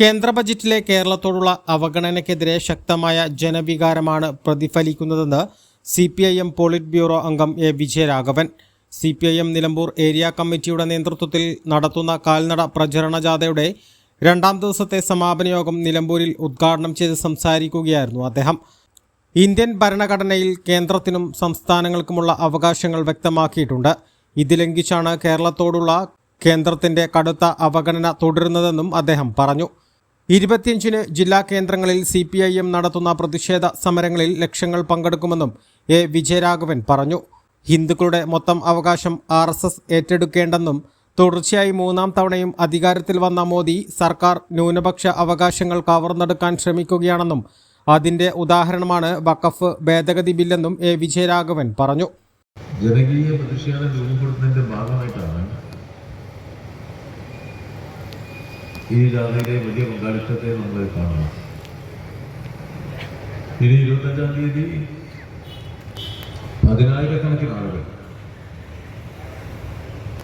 കേന്ദ്ര ബജറ്റിലെ കേരളത്തോടുള്ള അവഗണനയ്ക്കെതിരെ ശക്തമായ ജനവികാരമാണ് പ്രതിഫലിക്കുന്നതെന്ന് C P I M polit bureau അംഗം A Vijayaraghavan. C P I M Nilambur area കമ്മിറ്റിയുടെ നേതൃത്വത്തിൽ നടത്തുന്ന കാൽനട പ്രചരണ ജാഥയുടെ രണ്ടാം ദിവസത്തെ സമാപന യോഗം നിലമ്പൂരിൽ ഉദ്ഘാടനം ചെയ്ത് സംസാരിക്കുകയായിരുന്നു അദ്ദേഹം. ഇന്ത്യൻ ഭരണഘടനയിൽ കേന്ദ്രത്തിനും സംസ്ഥാനങ്ങൾക്കുമുള്ള അവകാശങ്ങൾ വ്യക്തമാക്കിയിട്ടുണ്ട്. ഇത് ലംഘിച്ചാണ് കേരളത്തോടുള്ള കേന്ദ്രത്തിന്റെ കടുത്ത അവഗണന തുടരുന്നതെന്നും അദ്ദേഹം പറഞ്ഞു. ഇരുപത്തിയഞ്ചിന് ജില്ലാ കേന്ദ്രങ്ങളിൽ സി പി ഐ എം നടത്തുന്ന പ്രതിഷേധ സമരങ്ങളിൽ ലക്ഷങ്ങൾ പങ്കെടുക്കുമെന്നും എ വിജയരാഘവൻ പറഞ്ഞു. ഹിന്ദുക്കളുടെ മൊത്തം അവകാശം ആർ എസ് എസ് ഏറ്റെടുക്കേണ്ടെന്നും തുടർച്ചയായി മൂന്നാം തവണയും അധികാരത്തിൽ വന്ന മോദി സർക്കാർ ന്യൂനപക്ഷ അവകാശങ്ങൾ കവർന്നെടുക്കാൻ ശ്രമിക്കുകയാണെന്നും അതിന്റെ ഉദാഹരണമാണ് വഖഫ് ഭേദഗതി ബില്ലെന്നും എ വിജയരാഘവൻ പറഞ്ഞു. ജനകീയ പ്രതിഷേധം ഭാഗമായിട്ടാണ് ഈ ജാഥയിലെ വലിയ പങ്കാളിത്തത്തെ നമ്മൾ കാണണം. ഇനി ഇരുപത്തഞ്ചാം തീയതി പതിനായിരക്കണക്കിന് ആളുകൾ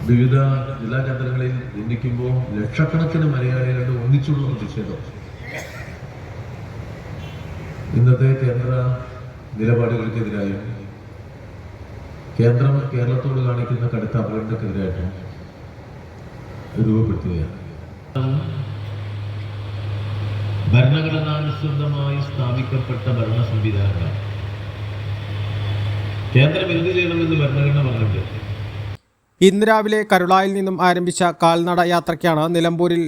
വിവിധ ജില്ലാ കേന്ദ്രങ്ങളിൽ ഒന്നിക്കുമ്പോൾ ലക്ഷക്കണക്കിന് മലയാളികളുടെ ഒന്നിച്ചുള്ള പ്രതിഷേധം. ഇന്നത്തെ കേന്ദ്ര നിലപാടുകൾക്കെതിരായും കേന്ദ്രം കേരളത്തോട് കാണിക്കുന്ന കടുത്ത അവഗണനക്കെതിരായിട്ടും രൂപപ്പെടുത്തുകയാണ്. ഭരണഘടനാനുസൃതമായി സ്ഥാപിക്കപ്പെട്ട ഭരണ സംവിധാനങ്ങൾ. കേന്ദ്രം എന്ത് ചെയ്യണമെന്ന് ഭരണഘടന പറഞ്ഞിട്ടുണ്ട്. ഇന്ന് രാവിലെ കരുളായിൽ നിന്നും ആരംഭിച്ച കാൽനട യാത്രയ്ക്കാണ് നിലമ്പൂരിൽ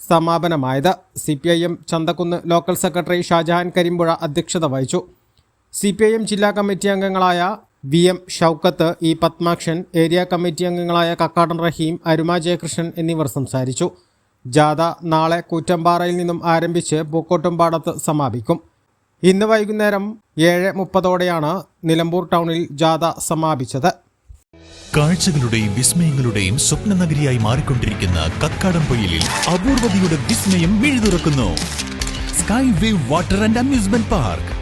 സമാപനമായത്. C P I M Chanthakkunnu local secretary Shajahan Karimpuzha അധ്യക്ഷത വഹിച്ചു. സി പി ഐ എം ജില്ലാ കമ്മിറ്റി അംഗങ്ങളായ V M Shoukath E Pathmakshan area committee അംഗങ്ങളായ കക്കാടൻ റഹീം അരുമ ജയകൃഷ്ണൻ എന്നിവർ സംസാരിച്ചു. ജാഥ നാളെ കൂറ്റമ്പാറയിൽ നിന്നും ആരംഭിച്ച് പൂക്കോട്ടുംപാടത്ത് സമാപിക്കും. ഇന്ന് വൈകുന്നേരം ഏഴ് മുപ്പതോടെയാണ് നിലമ്പൂർ ടൗണിൽ ജാഥ സമാപിച്ചത്. കാഴ്ചകളുടെയും വിസ്മയങ്ങളുടെയും സ്വപ്ന നഗരിയായി മാറിക്കൊണ്ടിരിക്കുന്ന കക്കാടംപൊയിലിൽ അപൂർവതയുടെ വിസ്മയം മിഴുതുറക്കുന്നു. Sky wave water and amusement park.